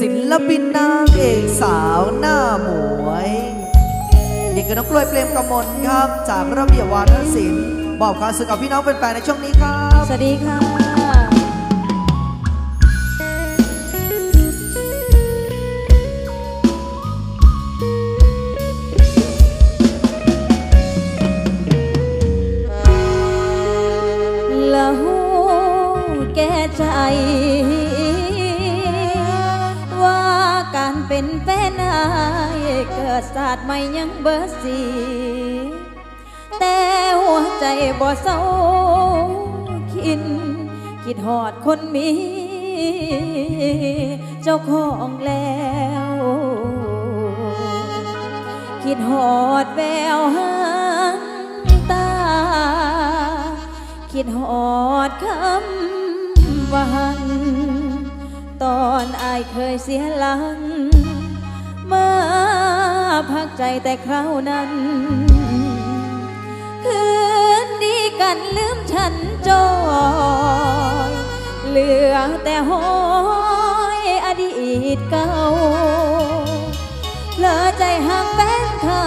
ศิลปินนางเอกสาวหน้าหมวยนี่คือน้องกล้วยเปลมกมลครับ จากระเบียบวาทศิลป์บอกความสุขกับพี่น้องเป็นแฟนๆในช่วงนี้ครับ สวัสดีค่ะละ ศาสตร์ใหม่ยังเบอร์สีแต่หัวใจบ่เศร้าคิดคิดหอดคนมี เจ้าของแล้ว คิดหอดแววหางตา คิดหอดคำวันตอนอายเคยเสียหลัง มา พักใจแต่คราวนั้น คืนดีกันลืมฉันจอยเหลือแต่หอยอดีตเก่าเลอใจห่างแฟนเขา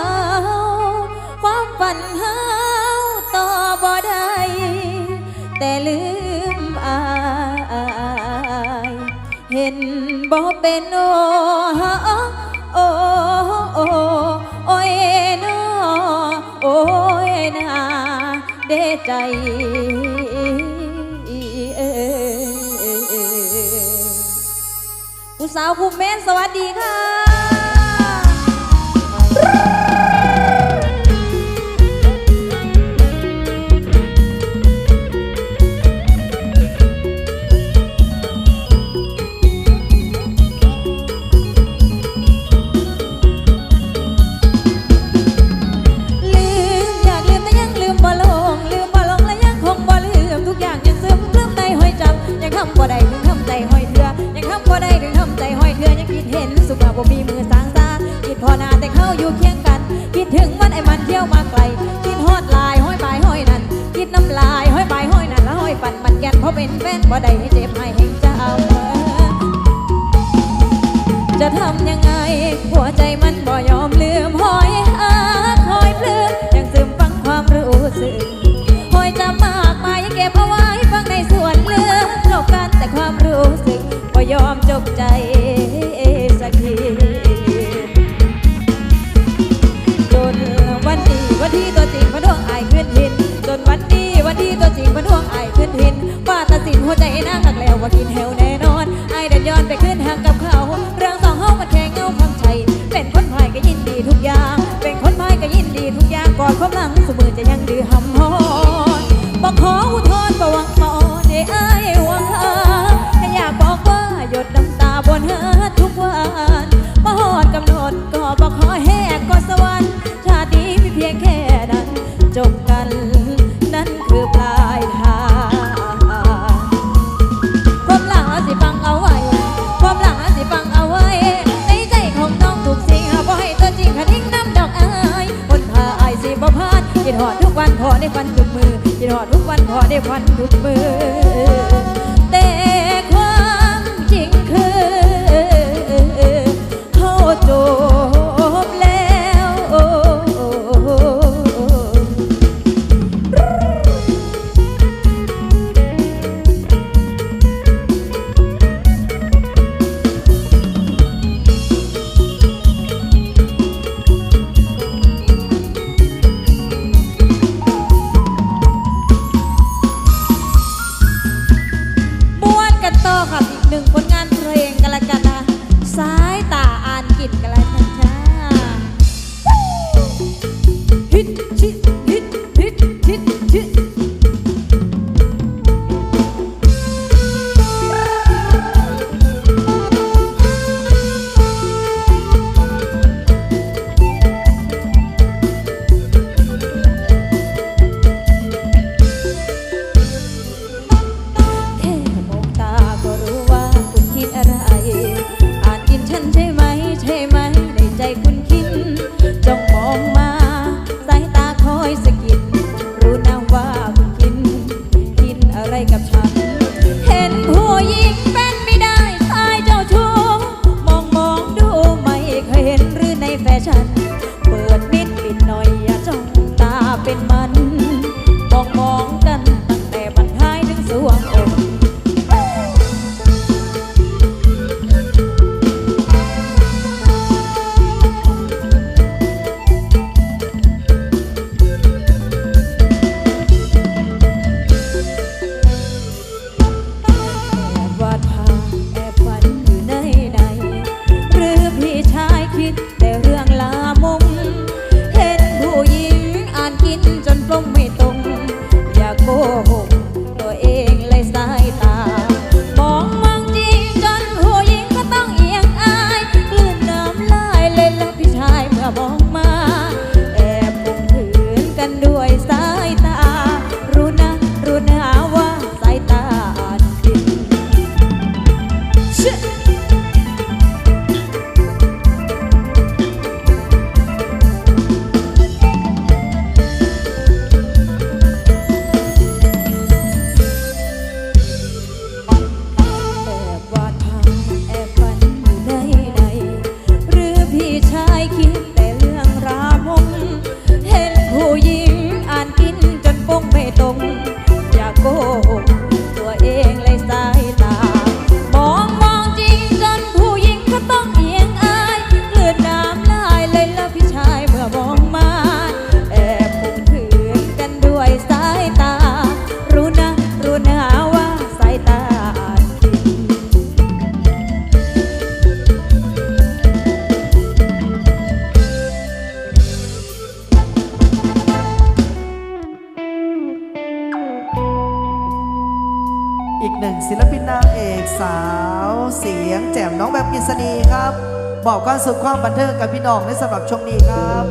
ความฝันเฮาต่อบ่ได้แต่ลืมอายเห็นบ่เป็นโอโอโอ เดใจผู้สาวผู้เม้นสวัสดีค่ะ จะทำยังไง หัวใจมันบ่ยอมลืมหอยอาคอยเพลือยังซึมฟังความรู้สึกหอยจำมากมายยังเก็บเอาไว้ฟังในส่วนลึกเท่ากันแต่ความรู้สึกบ่ยอมจบใจสักทีจนวันนี้วันที่ตัวจริงพระดวงอายขึ้นหินจนวันนี้วันที่ตัวจริงพระดวงอายขึ้นหินว่าตัดสินหัวใจนางตักแล้วว่ากินเฮว ความหลังสมือจะยังดื้อหำหอนบอกขออุทธรณ์ประวัง ได้ฟันทุกมือกินหอดทุกวันพอได้ฟันทุกมือ 去。 อีกหนึ่งศิลปินนางเอกสาวเสียงแจ่มน้องแบบกิษนีครับ บอกความสุขความบันเทิงกับพี่น้องในสำหรับช่วงนี้ครับ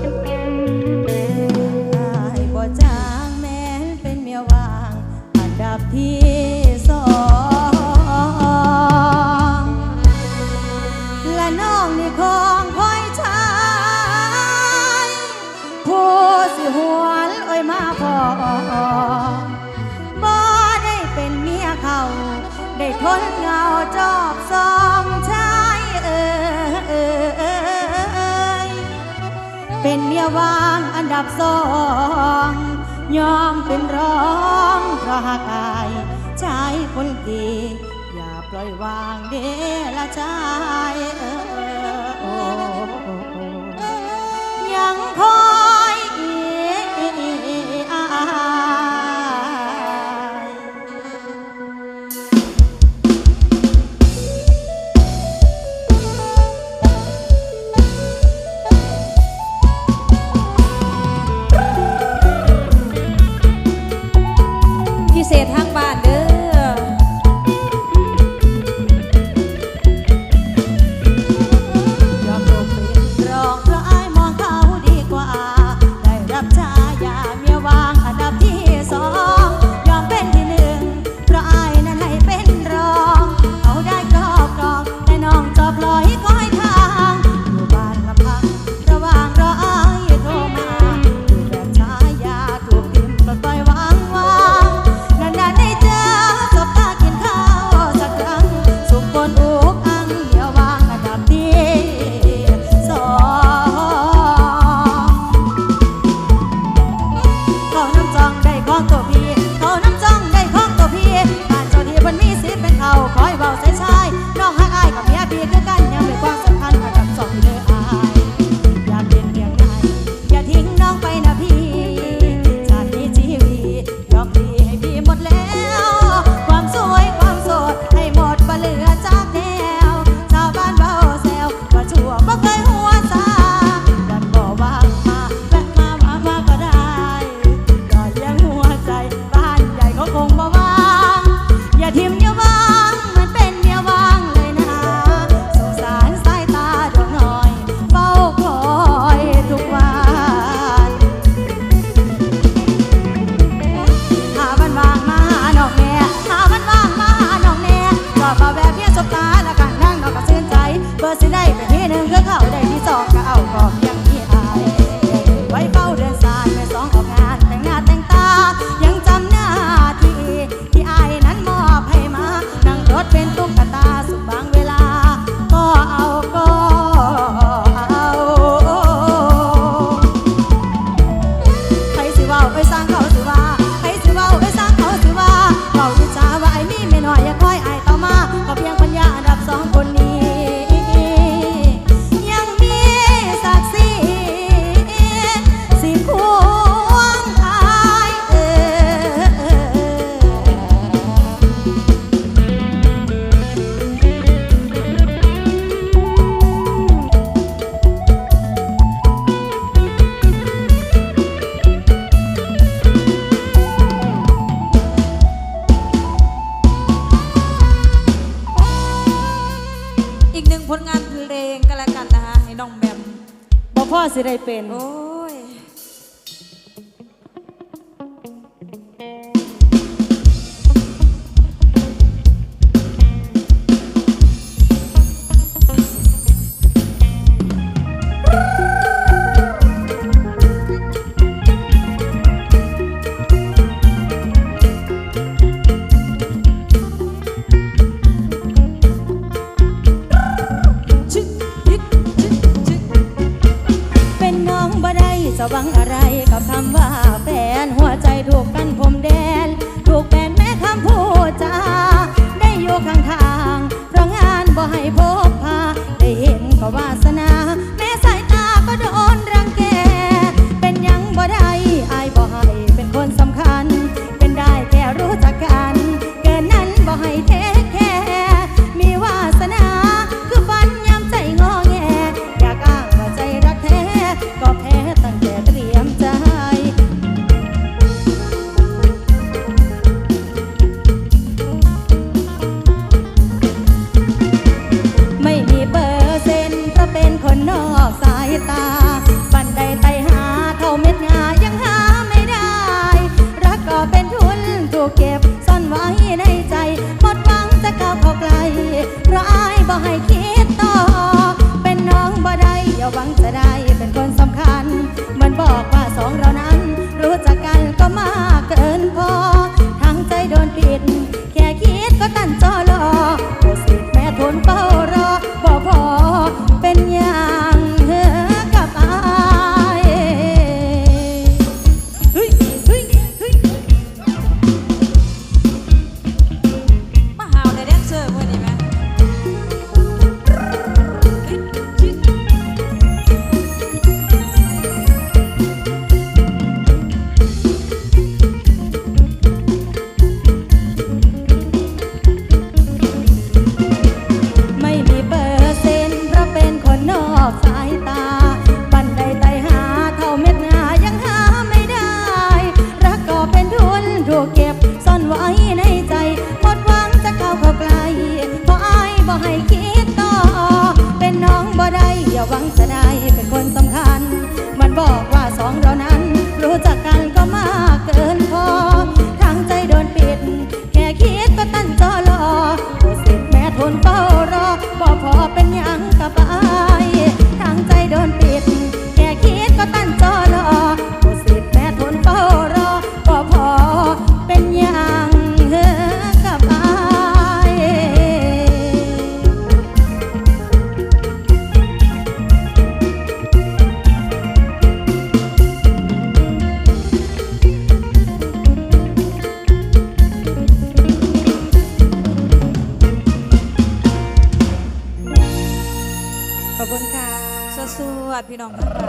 ยวางอันดับสองยอมเป็นร้องเพราะหากายชายคนดีอย่าปล่อยวางเดละชายเออ คงบ่วางอย่าทิมย พ่อสิได้เป็น จะหวังอะไรกับคำว่าแฟนหัวใจถูกกันผมแดน ถูกแบนแม่คำพูดจาได้อยู่ข้างทางเพราะงานบ่ให้พ ว